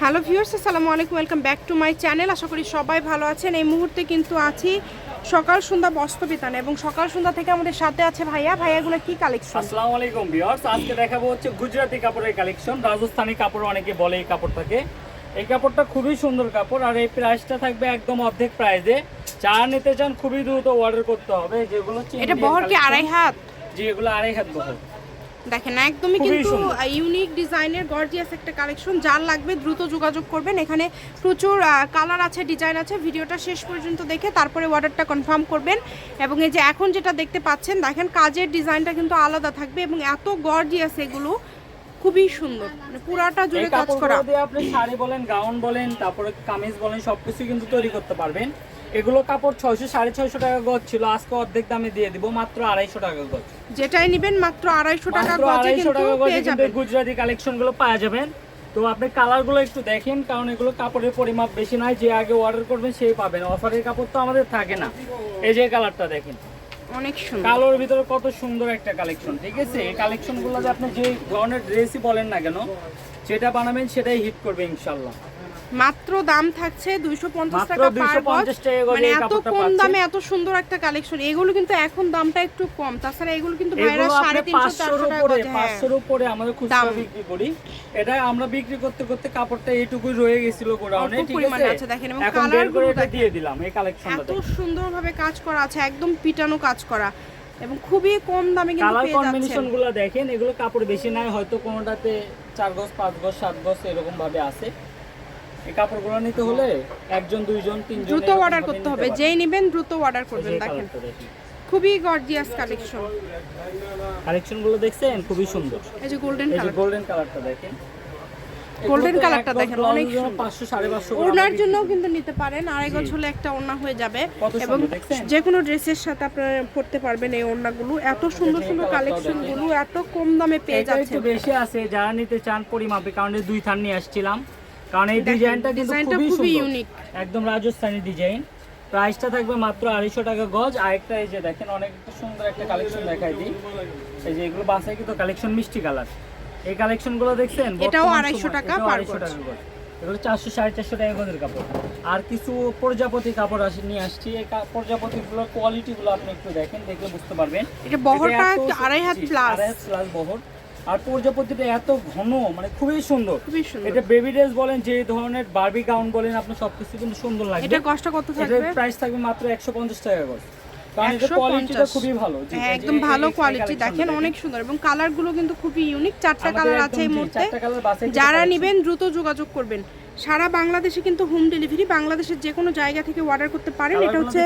Hello viewers আসসালামু আলাইকুম welcome back to my channel. আশা করি সবাই ভালো আছেন। এই মুহূর্তে কিন্তু আছি সকাল সন্ধ্যা বস্ত্রবিতানে এবং সকাল সন্ধ্যা থেকে আমাদের সাথে আছে ভাইয়া। ভাইয়াগুলো কি কালেকশন আসসালামু আলাইকুম ভিউয়ার্স আজকে দেখাবো হচ্ছে গুজরাটি কাপড়ের কালেকশন রাজস্থানি কাপড় অনেকে বলে এই কাপড়টাকে এই কাপড়টা খুবই সুন্দর কাপড় আর এই প্রাইসটা থাকবে একদম অর্ধেক প্রাইসে যা নিতে চান খুবই দ্রুত অর্ডার করতে হবে। যেগুলো হচ্ছে এটা বহর কি আড়াই হাত? জি এগুলো আড়াই হাত বহর। দেখেন একদমই কিন্তু ইউনিক ডিজাইনের গর্জিয়াস একটা কালেকশন যার লাগবে দ্রুত যোগাযোগ করবেন। এখানে প্রচুর কালার আছে ডিজাইন আছে। ভিডিওটা শেষ পর্যন্ত দেখে তারপরে অর্ডারটা কনফার্ম করবেন। এবং এই যে এখন যেটা দেখতে পাচ্ছেন দেখেন কাজের ডিজাইনটা কিন্তু আলাদা থাকবে এবং এত গর্জিয়াস এগুলো খুবই সুন্দর। মানে পুরাটা জুড়ে কাজ করা। আপনি শাড়ি বলেন গাউন বলেন তারপরে কামিজ বলেন সবকিছু কিন্তু তৈরি করতে পারবেন। এগুলো কাপড় ছয়শো সাড়ে ছয়শো টাকা গজ ছিল। আজকে অর্ধেক দামে দিয়ে দিব মাত্র আড়াইশো টাকা গজ। যেটাই নেবেন মাত্র আড়াইশো টাকা আড়াইশো টাকা গজে গুজরাটি কালেকশনগুলো পাওয়া যাবেন। তো আপনি কালারগুলো একটু দেখেন কারণ এগুলো কাপড়ের পরিমাপ বেশি নয় যে আগে অর্ডার করবেন সেই পাবেন। অফারের কাপড় তো আমাদের থাকে না। এই যে কালারটা দেখেন। অনেক সুন্দর। কালোর ভিতরে কত সুন্দর একটা কালেকশন ঠিক আছে? এই কালেকশনগুলো আপনি যে ধরনের ড্রেসই বলেন না কেন যেটা বানাবেন সেটাই হিট করবে ইনশাল্লাহ মাত্র দাম থাকছে টাকা পার গজ মানে এত কম দামে এত সুন্দর একটা কালেকশন এগুলো কিন্তু এখন দামটা একটু কম। তাছাড়া এগুলো কিন্তু ভাইরা টাকা উপরে হ্যাঁ। উপরে আমাদের খুচরা বিক্রি করি। এটা আমরা বিক্রি করতে করতে কাপড়টা এইটুকুই রয়ে গোডাউনে ঠিক আছে? আছে, দেখেন, এবং এটা দিয়ে দিলাম এই কালেকশনটা এত সুন্দরভাবে কাজ করা আছে একদম পিটানো কাজ করা। এবং খুবই কম দামে কিন্তু পেয়ে যাচ্ছেন। গুলো দেখেন এগুলো কাপড় বেশি নাই হয়তো কোনোটাতে চার গজ পাঁচ গজ সাত গজ এরকম ভাবে আছে। এই কাপড়গুলো নিতে হলে একজন দুইজন তিনজন দ্রুত অর্ডার করতে হবে। যেই নেবেন দ্রুত অর্ডার করবেন দেখেন। খুবই গর্জিয়াস কালেকশন দেখছেন? খুবই সুন্দর। এই যে গোল্ডেন কালার গোল্ডেন কালারটা দেখেন। Golden colourটা দেখেন, অনেক ওড়নার জন্য কিন্তু নিতে পারেন আড়াই হলে একটা ওড়না হয়ে যাবে। এবং যে কোনো ড্রেসের সাথে আপনারা পরতে পারবেন এই ওড়নাগুলো। এত সুন্দর সুন্দর colourটাও কালেকশনগুলো এত কম দামে পেয়ে যাচ্ছেন। বেশি আছে যারা নিতে চান পরিমাপে কারণ দুই থান নিয়ে আসছিলাম। কারণ এই ডিজাইনটা কিন্তু খুবই ইউনিক একদম রাজস্থানি ডিজাইন। প্রাইসটা থাকবে মাত্র আড়াইশো টাকা গজ। আরেকটা এই যে দেখেন অনেক সুন্দর একটা কালেকশন দেখাই দিই। এই যে এগুলো বাসায় কিন্তু কালেকশন মিষ্টি কালার এই কালেকশনগুলো দেখছেন এটাও বর্তমান 250 সময়- টাকা এটাও per 250 গজ। টাকা গজ। এগুলো চারশো সাড়ে চারশো টাকা গজের কাপড়। আর কিছু প্রজাপতি কাপড় আসে নিয়ে আসছি। এই প্রজাপতিগুলোর কোয়ালিটিগুলো আপনি একটু দেখেন দেখলে বুঝতে পারবেন। এটা বহরটা আড়াই হাত প্লাস আড়াই হাত প্লাস বহর। আর প্রজাপতিটা এত ঘন মানে খুবই সুন্দর। খুবই সুন্দর। এটা বেবি ড্রেস বলেন যে ধরনের বারবি গাউন বলেন আপনি সবকিছু কিন্তু সুন্দর লাগে এটা কষ্ট কত থাকবে? এটা প্রাইস থাকবে মাত্র একশো পঞ্চাশ টাকা করে। 150 খুবই ভালো একদম ভালো কোয়ালিটি দেখেন অনেক সুন্দর। এবং কালারগুলো কিন্তু খুবই ইউনিক চারটা কালার আছে এই মুহূর্তে। যারা নেবেন দ্রুত যোগাযোগ করবেন। সারা বাংলাদেশে কিন্তু হোম ডেলিভারি বাংলাদেশের যে কোনো জায়গা থেকে অর্ডার করতে পারেন। এটা হচ্ছে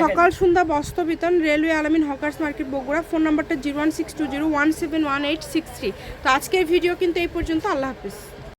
সকাল সন্ধ্যা বস্ত্র বিতরণ railway Alamin hawkers market Bogura. Phone নাম্বারটা zero one six two zero one seven one eight six three তো আজকের ভিডিও কিন্তু এই পর্যন্ত। আল্লাহ হাফিজ।